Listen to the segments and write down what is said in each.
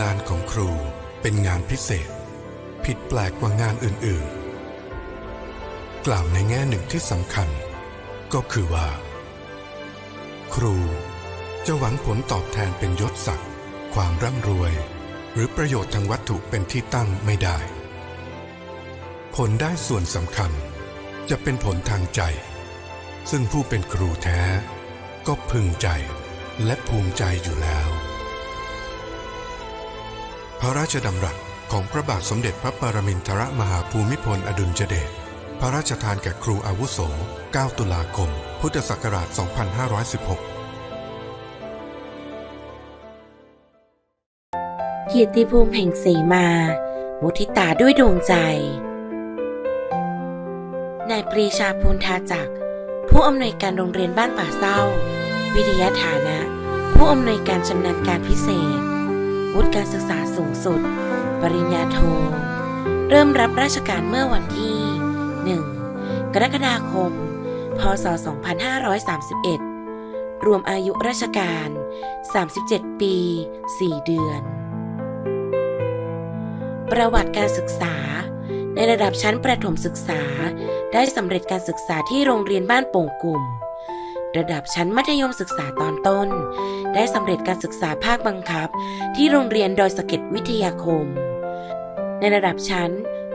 งานของครูเป็นงานพิเศษ ผิดแปลกกว่างานอื่นๆ กล่าวในแง่หนึ่งที่สำคัญ ก็คือว่า ครูจะหวังผลตอบแทนเป็นยศศักดิ์ความร่ำรวย หรือประโยชน์ทางวัตถุเป็นที่ตั้งไม่ได้ ผลได้ส่วนสำคัญ จะเป็นผลทางใจ ซึ่งผู้เป็นครูแท้ ก็พึงใจและภูมิใจอยู่แล้ว พระราชดำรัสของพระบาทสมเด็จพระปรมินทรมหาภูมิพลอดุลยเดชพระราชทานแก่ครูอาวุโส 9 ตุลาคม พุทธศักราช 2516เกียรติภูมิแห่งเสมามุทิตาด้วยดวงใจ นายปรีชาพูนทาจัก ผู้อำนวยการโรงเรียนบ้านป่าเศร้า วิทยาฐานะ ผู้อำนวยการชำนาญการพิเศษ วุฒิการศึกษาสูงสุด ปริญญาโท เริ่มรับราชการเมื่อวันที่ 1 กรกฎาคม พศ 2531 รวมอายุราชการ 37 ปี 4 เดือน ประวัติการศึกษาในระดับชั้นประถมศึกษา ได้สำเร็จการศึกษาที่โรงเรียนบ้านโป่งกลุ่ม ระดับชั้นมัธยมศึกษาตอนต้น ได้สำเร็จการศึกษาภาคบังคับ ที่โรงเรียนดอยสะเก็ดวิทยาคม ในระดับชั้น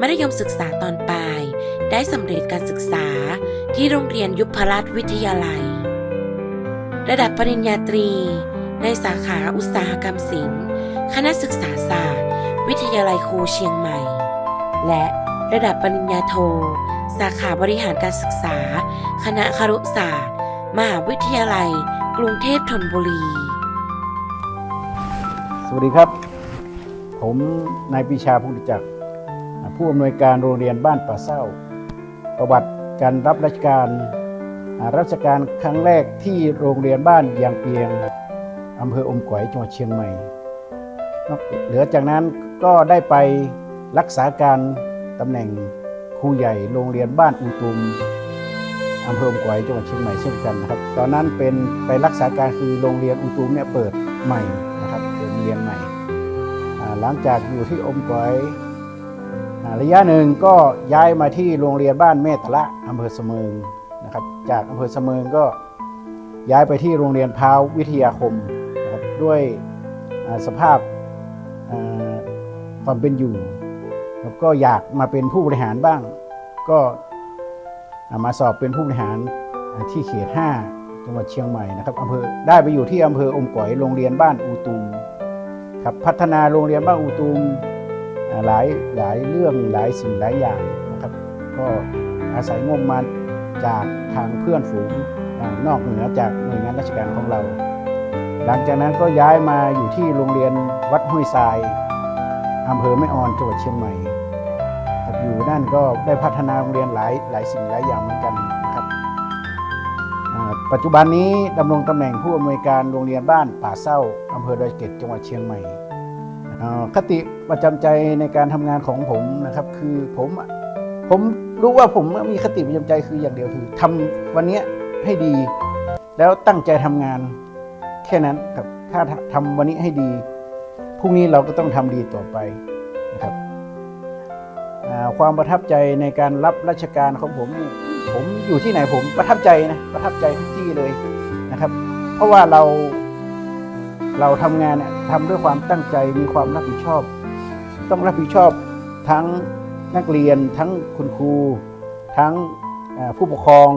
มัธยมศึกษาตอนปลาย ได้สำเร็จการศึกษาที่โรงเรียนยุพราชวิทยาลัย ระดับปริญญาตรี ในสาขาอุตสาหกรรมศิลป์คณะศึกษาศาสตร์ วิทยาลัยครูเชียงใหม่ และระดับปริญญาโท สาขาบริหารการศึกษา คณะครุศาสตร์ มหาวิทยาลัย กรุงเทพธนบุรี สวัสดีครับ ผมนายปรีชาพุทธจักร ผู้อำนวยการโรงเรียนบ้านป่าเศร้า ประวัติการรับราชการราชการครั้งแรกที่โรงเรียนบ้านยางเปียงอำเภออมก๋อยจังหวัดเชียงใหม่เหลือจากนั้นก็ได้ไปรักษาการตำแหน่ง รูใหญ่โรงเรียนบ้านอูตุมอำเภออมก๋อยจังหวัดเชียงใหม่เช่นกันนะครับ ตอนนั้นเป็นไปรักษาการคือโรงเรียนอูตุมเนี่ยเปิดใหม่นะครับเป็นเรียนใหม่ หลังจากอยู่ที่อมก๋อยระยะหนึ่งก็ย้ายมาที่โรงเรียนบ้านแม่ตะละอำเภอเสมิงนะครับ จากอำเภอเสมิงก็ย้ายไปที่โรงเรียนพาววิทยาคมนะครับด้วยสภาพความเป็นอยู่ แล้วก็อยากมาเป็นผู้บริหารบ้าง ก็มาสอบเป็นผู้บริหารที่เขต 5 จังหวัดเชียงใหม่นะครับอำเภอได้ไปอยู่ที่อำเภออมก๋อยโรงเรียนบ้านอูตูมครับพัฒนาโรงเรียนบ้านอูตูมหลายหลายเรื่องหลายสิ่งหลายอย่างนะครับ ก็อาศัยงบมาจากทางเพื่อนฝูงนอกเหนือจากหน่วยงานราชการของเรา หลังจากนั้นก็ย้ายมาอยู่ที่โรงเรียนวัดห้วยทรายอำเภอแม่ออนจังหวัดเชียงใหม่ นั่นก็ได้พัฒนาโรงเรียนหลายหลายสิ่งหลายอย่างเหมือนกันนะครับปัจจุบันนี้ดำรงตำแหน่งผู้อำนวยการโรงเรียนบ้านป่าเศร้าอำเภอดอยเก็ดจังหวัดเชียงใหม่คติประจำใจในการทำงานของผมนะครับ คือผมผมรู้ว่าผมมีคติประจำใจคืออย่างเดียวคือทำวันนี้ให้ดี แล้วตั้งใจทำงานแค่นั้นครับถ้าทำวันนี้ให้ดีพรุ่งนี้เราก็ต้องทำดีต่อไปนะครับ ความประทับใจในการรับราชการของผมนี่ผมอยู่ที่ไหนผมประทับใจนะประทับใจทุกที่เลยนะครับ เพราะว่าเราเราทำงานเนี่ยทำด้วยความตั้งใจมีความรับผิดชอบ ต้องรับผิดชอบทั้งนักเรียนทั้งคุณครู ทั้งผู้ปกครอง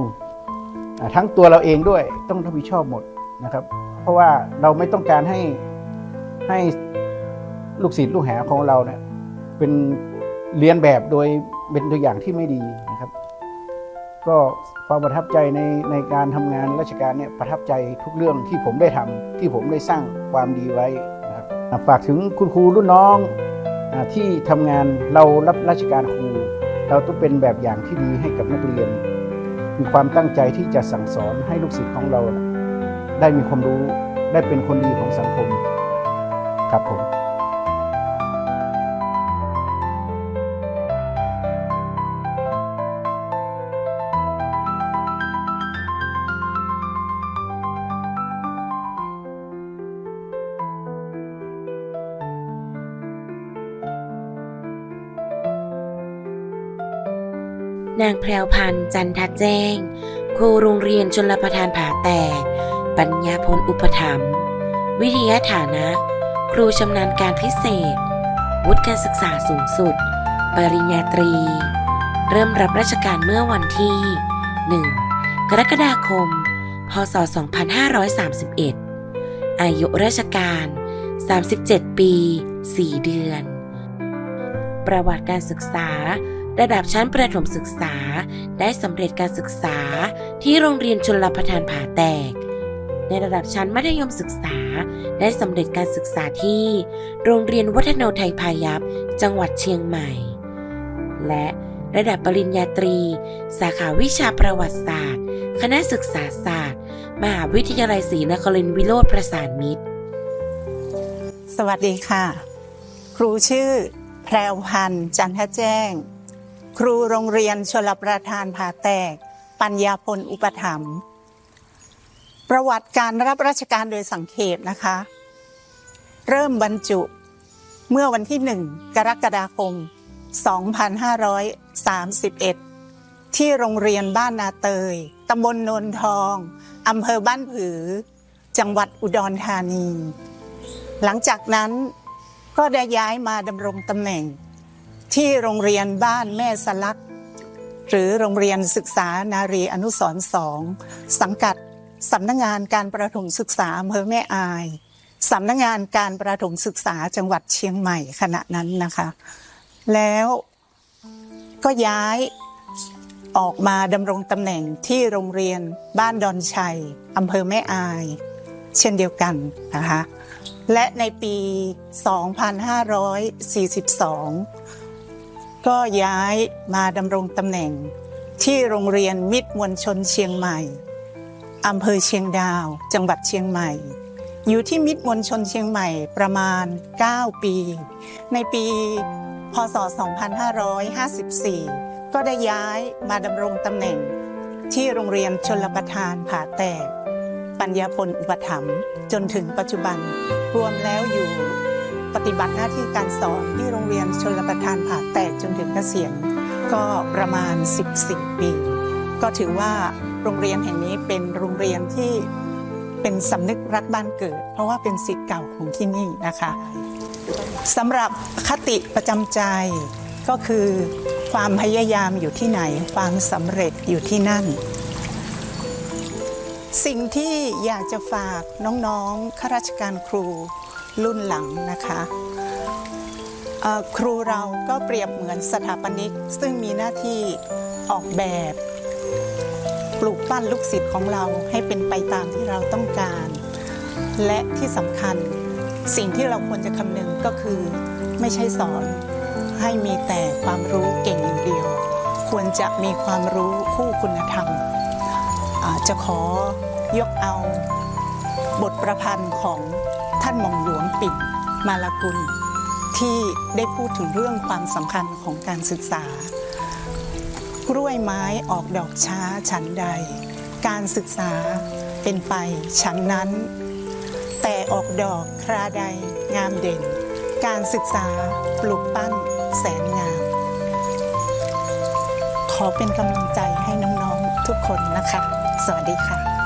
อทั้งตัวเราเองด้วยต้องรับผิดชอบหมดนะครับ เพราะว่าเราไม่ต้องการให้ให้ลูกศิษย์ลูกหาของเราเนี่ยเป็น เรียนแบบโดยเป็นตัวอย่างที่ไม่ดีนะครับ ก็ความประทับใจในในการทำงานราชการเนี่ยประทับใจทุกเรื่องที่ผมได้ทำที่ผมได้สร้างความดีไว้นะครับฝากถึงคุณครูรุ่นน้องอที่ทำงานเรารับราชการครู เราต้องเป็นแบบอย่างที่ดีให้กับนักเรียน มีความตั้งใจที่จะสั่งสอนให้ลูกศิษย์ของเรา ได้มีความรู้ได้เป็นคนดีของสังคมครับผม นางแพรวพันธ์จันทแจ้ง ครูโรงเรียนชนรประทานผาแตก ปัญญาพลอุปถัมภ์วิทยาฐานะ ครูชำนาญการพิเศษ วุฒิการศึกษาสูงสุด ปริญญาตรี เริ่มรับราชการเมื่อวันที่ 1 กรกฎาคม พศ 2531 อายุราชการ 37 ปี 4 เดือน ประวัติการศึกษา ระดับชั้นประถมศึกษา ได้สำเร็จการศึกษาที่โรงเรียนชนรประทานผาแตก ในระดับชั้นมัธยมศึกษา ได้สำเร็จการศึกษาที่ โรงเรียนวัฒโนไทยพายัพจังหวัดเชียงใหม่ และระดับปริญญาตรี สาขาวิชาประวัติศาสตร์ คณะศึกษาศาสตร์ มหาวิทยาลัยศรีนครินทรวิโรธประสานมิตร สวัสดีค่ะ ครูชื่อ แพรวพันธ์จันทแจ้ง ครูโรงเรียนชลประทานผาแตก ปัญญาพลอุปถัมภ์ประวัติการรับราชการโดยสังเขปนะคะ เริ่มบรรจุเมื่อวันที่หนึ่งกรกฎาคม 2531 ที่โรงเรียนบ้านนาเตย ตำบลโนนทอง อำเภอบ้านผือ จังหวัดอุดรธานี หลังจากนั้นก็ได้ย้ายมาดำรงตำแหน่ง ที่โรงเรียนบ้านแม่สลัก หรือโรงเรียนศึกษานารีอนุสรสองสังกัดสำนักงานการประถมศึกษาอำเภอแม่อายสำนักงานการประถมศึกษาจังหวัดเชียงใหม่ขณะนั้นนะคะ แล้วก็ย้ายออกมาดำรงตำแหน่งที่โรงเรียนบ้านดอนชัยอำเภอแม่อาย เช่นเดียวกันนะคะ และในปี 2542 ก็ย้ายมาดำรงตำแหน่ง ที่โรงเรียนมิตรมวลชนเชียงใหม่อำเภอเชียงดาว จังหวัดเชียงใหม่ อยู่ที่มิตรมวลชนเชียงใหม่ประมาณ 9 ปี ในปี พศ 2554 ก็ได้ย้ายมาดำรงตำแหน่ง ที่โรงเรียนชนรประทานผาแตก ปัญญาพลอุปถัมภ์จนถึงปัจจุบันรวมแล้วอยู่ ปฏิบัติหน้าที่การสอนที่โรงเรียนชนรประทานผ่าแตกจนถึงเกษียณก็ประมาณ 14 ปี ก็ถือว่าโรงเรียนแห่งนี้เป็นโรงเรียนที่เป็นสำนึกรักบ้านเกิด เพราะว่าเป็นสิทธิ์เก่าของที่นี่นะคะสำหรับคติประจำใจก็คือความพยายามอยู่ที่ไหน ความสำเร็จอยู่ที่นั่น สิ่งที่อยากจะฝากน้องๆข้าราชการครู รุ่นหลังนะคะครูเราก็เปรียบเหมือนสถาปนิก ซึ่งมีหน้าที่ออกแบบ ปลูกปั้นลูกศิษย์ของเราให้เป็นไปตามที่เราต้องการ และที่สำคัญสิ่งที่เราควรจะคำนึงก็คือ ไม่ใช่สอนให้มีแต่ความรู้เก่งอย่างเดียว ควรจะมีความรู้คู่คุณธรรมจะขอยกเอาบทประพันธ์ของ ท่านหม่อมหลวงปิ่นมาลากุล ที่ได้พูดถึงเรื่องความสำคัญของการศึกษากล้วยไม้ออกดอกช้าฉันใด การศึกษาเป็นไปฉันนั้น แต่ออกดอกคราใดงามเด่น การศึกษาปลูกปั้นแสนงาม ขอเป็นกำลังใจให้น้องๆทุกคนนะคะ สวัสดีค่ะ